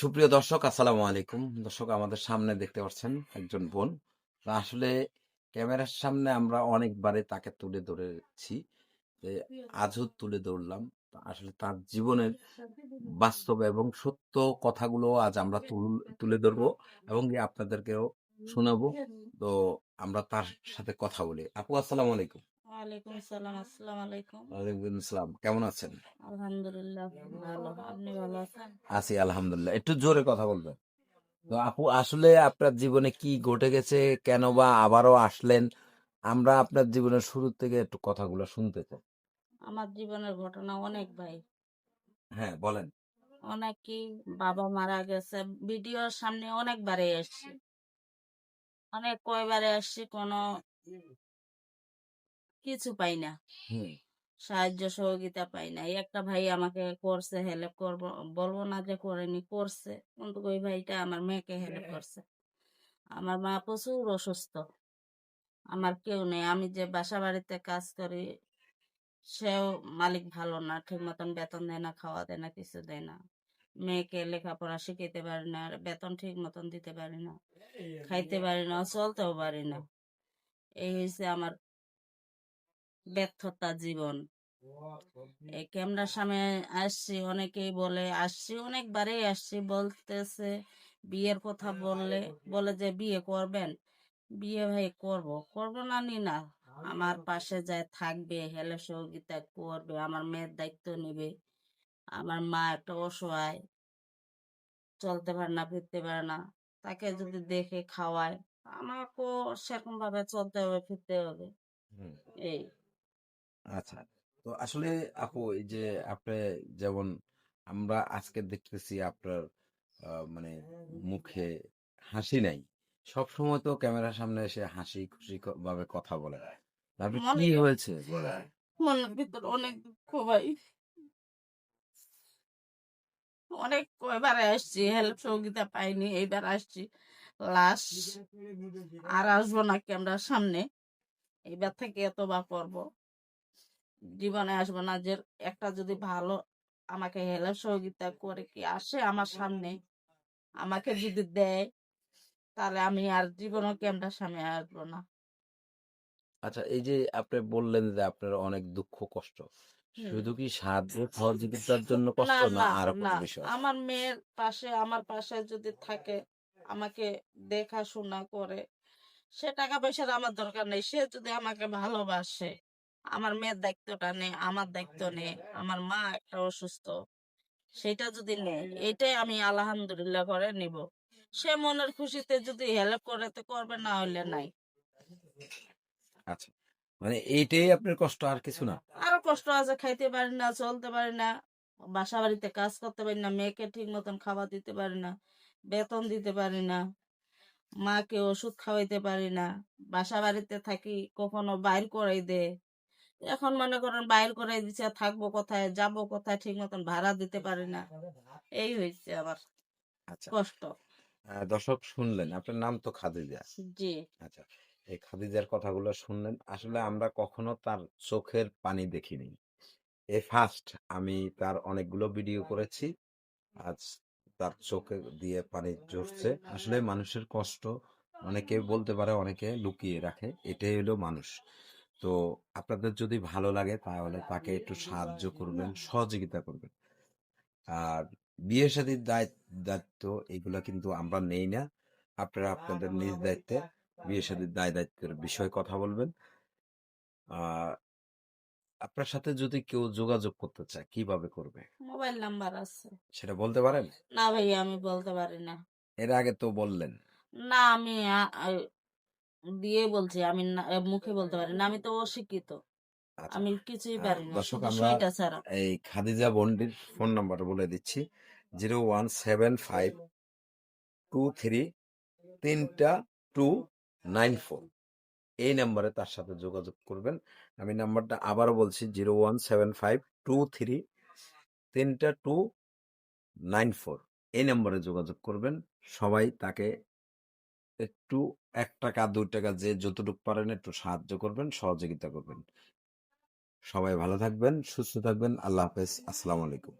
সুপ্রিয় দর্শক, আসসালামু আলাইকুম। দর্শক, আমাদের সামনে দেখতে পাচ্ছেন একজন বোন। আসলে ক্যামেরার সামনে আমরা অনেকবারে তাকে তুলে ধরেছি যে আজও তুলে ধরলাম। আসলে তার জীবনের বাস্তব এবং সত্য কথাগুলো আজ আমরা তুলে ধরবো এবং আপনাদেরকেও শোনাবো। তো আমরা তার সাথে কথা বলি। আপু, আসসালামু আলাইকুম। ওয়ালাইকুম সালাম আসসালামু আলাইকুম। ওয়ালাইকুম আসসালাম কেমন আছেন? আলহামদুলিল্লাহ ভালো। আপনি ভালো আছেন? আছি আলহামদুলিল্লাহ। একটু জোরে কথা বলবেন। তো আপু আসলে আপনার জীবনে কি ঘটে গেছে? কেন বা আবারও আসলেন? আমরা আপনার জীবনের শুরু থেকে একটু কথাগুলো শুনতে চাই। আমার জীবনের ঘটনা অনেক ভাই। হ্যাঁ বলেন। অনেক কি বাবা মারা গেছে। ভিডিওর সামনে অনেকবারে এসছি অনেক কয়বারে আসছি কোনো কিছু পাই না। সাহায্য সহযোগিতা পাই না। একটা ভাই আমাকে করছে হেল্প করব বলব না যে করেনি করছে। কিন্তু ওই ভাইটা আমার মেয়েকে হেল্প করছে। আমার মা প্রচুর অসুস্থ। আমার কেউ নেই। আমি যে বাসা বাড়িতে কাজ করি সেও মালিক ভালো না ঠিক মতন বেতন দেয় না খাওয়া দেয় না কিছু দেয় না। মেয়েকে লেখাপড়া শিখাইতে পারি না আর বেতন ঠিক মতন দিতে পারি না খাইতে পারি না চলতেও পারি না। এই হয়েছে আমার ব্যর্থতা জীবন। ক্যামেরার সামনে আসছি অনেকেই বলে আসছি। অনেকবারই আসছি বলতেছে বিয়ের কথা বললে বলে যে বিয়ে করবেন? বিয়ে ভাই করব। করব না নি না। আমার পাশে যায় থাকবে হেলে সহযোগিতা করবে আমার মেয়ের দায়িত্ব নেবে আমার মা একটা অসহায় চলতে পারে না ফিরতে পারে না তাকে যদি দেখে খাওয়ায় আমাকেও সেরকম ভাবে চলতে হবে ফিরতে হবে। এই। আচ্ছা। তো আসলে আপু এই যে আপনি যেমন আমরা আজকে দেখতেছি আপনার আহ, মানে মুখে হাসি নাই। সব সময় তো ক্যামেরার সামনে এসে হাসি খুশি ক- ভাবে কথা বলে আপনি কি হয়েছে বলেন। মনের ভিতর অনেক দুঃখ ভাই। অনেক কয়বার আসছি হেল্প সহযোগিতা পাইনি এইবার আসছি। লাশ আর আসব না ক্যামেরার সামনে? এইবার থেকে এতবার করব? জীবনে আসব না যে একটা যদি ভালো আমাকে হেল্প সহযোগিতা করে কি আসে আমার সামনে আমাকে যদি দেয় তাহলে আমি আর জীবনও ক্যামেরার সামনে আসব না। আচ্ছা এই যে আপনি বললেন যে আপনার অনেক দুঃখ কষ্ট শুধু কি সাহায্য সহযোগিতার জন্য কষ্ট না না কোনো বিষয় আমার মেয়ের পাশে আমার পাশে যদি থাকে আমাকে দেখাশোনা করে সে টাকা পয়সার আমার দরকার নেই সে যদি আমাকে ভালোবাসে আমার মেয়ের দায়িত্বটা নেই আমার দায়িত্ব নেই আমার মা একটা অসুস্থ। সেটা যদি নেই এটাই আমি আলহামদুলিল্লাহ করে নিব। সে মনের খুশিতে যদি হেল্প করে তো করবে না হলে নাই। আচ্ছা মানে এইটাই আপনার কষ্ট আর কিছু না? আরও কষ্ট আছে খাইতে পারি না চলতে পারি না বাসা বাড়িতে কাজ করতে পারি না মেয়েকে ঠিক মতন খাবার দিতে পারি না বেতন দিতে পারি না মাকে ওষুধ খাওয়াইতে পারি না বাসা বাড়িতে থাকি কখনো বাইর করাই দে এখন মনে করেন বাইর করে দিচ্ছে থাকব কোথায় যাব কোথায় ঠিক মতন ভাড়া দিতে পারি না। এই হয়েছে আমার আচ্ছা। কষ্ট। দর্শক শুনলেন আপনার নাম তো খাদিজা। জি। আচ্ছা এই খাদিজার কথাগুলো শুনলেন আসলে আমরা কখনো তার চোখের পানি দেখিনি। এ ফার্স্ট আমি তার অনেকগুলো ভিডিও করেছি আজ তার চোখে দিয়ে পানি ঝরছে। আসলে মানুষের কষ্ট অনেকে বলতে পারে অনেকে লুকিয়ে রাখে এটাই হলো মানুষ। তো আপনাদের যদি ভালো লাগে তাহলে তাকে একটু সাহায্য করবেন সহযোগিতা করবেন। আর বিয়ে শাদীর দায়িত্ব এগুলা কিন্তু আমরা নেই না। আপনারা আপনাদের নিজ দায়িত্বে বিয়ে শাদীর দায় দায়িত্বের বিষয়ে কথা বলবেন। আর আপনার সাথে যদি কেউ যোগাযোগ করতে চায় কীভাবে করবে? মোবাইল নাম্বার আছে। সেটা বলতে পারেন? না ভাই আমি বলতে পারি না। এর আগে তো বললেন। না আমি দিয়ে বলছি আমি মুখে বলতে পারি না আমি তো অশিক্ষিত। আচ্ছা আমি কিছুই পারি না দর্শক আমরা এই খাদিজা বন্ডির ফোন নাম্বার বলে দিচ্ছি zero one seven five two three তিনটা টু নাইন ফোর। এই নাম্বারে তার সাথে যোগাযোগ করবেন। আমি নাম্বারটা আবারও বলছি zero one seven five two three তিনটা টু নাইন ফোর। এই নাম্বারে যোগাযোগ করবেন সবাই তাকে একটু, এক টাকা, দুই টাকা যে যতটুকু পারেন একটু সাহায্য করবেন, সহযোগিতা করবেন। সবাই ভালো থাকবেন, সুস্থ থাকবেন, আল্লাহ হাফেজ, আসসালামু আলাইকুম।